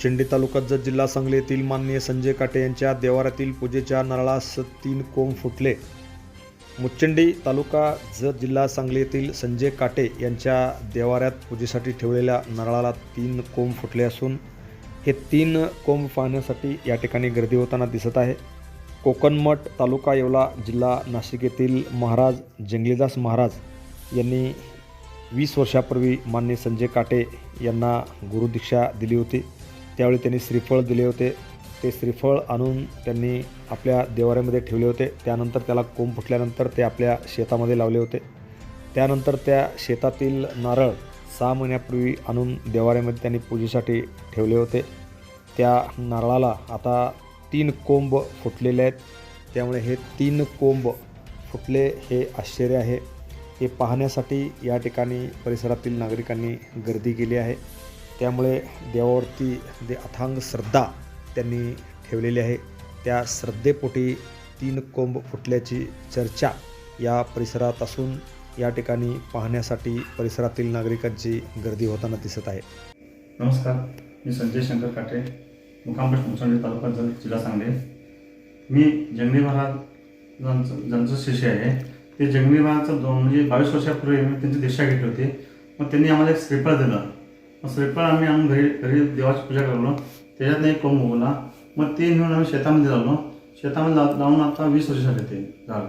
मुच्चंडी तालुक्यात जत जिल्हा सांगली येथील माननीय संजय काटे यांच्या देवाऱ्यातील पूजेच्या नारळास तीन कोंब फुटले. मुच्चंडी तालुका जत जिल्हा सांगली येथील संजय काटे यांच्या देवाऱ्यात पूजेसाठी ठेवलेल्या नारळाला तीन कोंब फुटले असून हे तीन कोंब पाहण्यासाठी या ठिकाणी गर्दी होताना दिसत आहे. कोकणमठ तालुका येवला जिल्हा नाशिक येथील महाराज जंगलीदास महाराज यांनी वीस वर्षापूर्वी मान्य संजय काटे यांना गुरुदीक्षा दिली होती. त्यावेळी त्यांनी श्रीफळ दिले होते. ते श्रीफळ आणून त्यांनी आपल्या देवाऱ्यामध्ये ठेवले होते. त्यानंतर त्याला कोंब फुटल्यानंतर ते आपल्या शेतामध्ये लावले होते. त्यानंतर त्या शेतातील नारळ सहा महिन्यापूर्वी आणून देवाऱ्यामध्ये त्यांनी पूजेसाठी ठेवले होते. त्या नारळाला आता तीन कोंब फुटलेले आहेत. त्यामुळे हे तीन कोंब फुटले हे आश्चर्य आहे. हे पाहण्यासाठी या ठिकाणी परिसरातील नागरिकांनी गर्दी केली आहे. त्यामुळे देवावरती जे अथांग श्रद्धा त्यांनी ठेवलेली आहे त्या श्रद्धेपोटी तीन कोंब फुटल्याची चर्चा या परिसरात असून या ठिकाणी पाहण्यासाठी परिसरातील नागरिकांची गर्दी होताना दिसत आहे. नमस्कार मी संजय शंकर काटे मुकामपोस्ट मुसंडी तालुका जल जिल्हा सांगली. मी जंगली महाराज ज्यांचं ज्यांचं शिष्य आहे ते जंगली महाराजचं दोन म्हणजे बावीस वर्षापूर्वी मी त्यांची दीक्षा घेतली होती. मग त्यांनी आम्हाला एक श्रीफळ दिलं. मग श्रीफळ आम्ही आणून घरी घरी देवाची पूजा करलो. त्याच्यात एक कोंब उगवला. मग ते घेऊन आम्ही शेतामध्ये लावलो शेतामध्ये लाव लावून आता वीस वर्ष झाले ते झाड.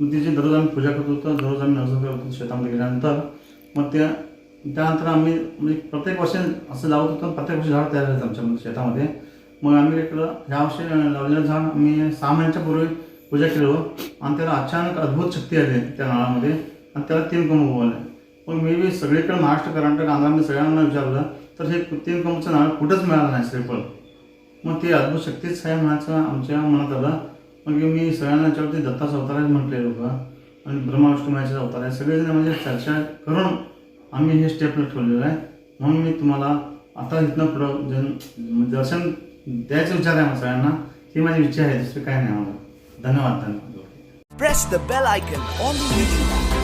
मग तिची दररोज आम्ही पूजा करत होतो दररोज आम्ही नजर करत होतो शेतामध्ये गेल्यानंतर. मग त्या त्यानंतर आम्ही म्हणजे प्रत्येक वर्षी असं लावत होतो प्रत्येक वर्षी झाड तयार झालं आमच्या शेतामध्ये. मग आम्ही इकडं ह्या वर्षी लावलेलं झाड आम्ही सहा महिन्याच्या पूर्वी पूजा केलो. आणि त्याला अचानक अद्भुत शक्ती आली त्या नाळामध्ये आणि त्याला तीन कोंब उगवले. मग मी बी सगळीकडे महाराष्ट्र कर्नाटक आंध्रामध्ये सगळ्यांना विचारलं तर हे तीन कंपचं नाळ कुठंच मिळालं नाही श्रीफळ. मग ती अद्भुत शक्तीच आहे म्हणायचं आमच्या मनात आलं मग मी सगळ्यांना विचारते दत्ताचा अवतार आहे म्हटले लोक आणि ब्रह्माष्टमीचे अवतार आहे सगळेजण म्हणजे चर्चा करून आम्ही हे स्टेपला ठेवलेलं आहे. म्हणून मी तुम्हाला आता इथनं पुढं जन म्हणजे दर्शन द्यायचा विचार आहे मग सगळ्यांना. ही माझी इच्छा आहे दुसरी काय नाही मला धन्यवाद धन्यवाद. Press the bell icon on the YouTube. app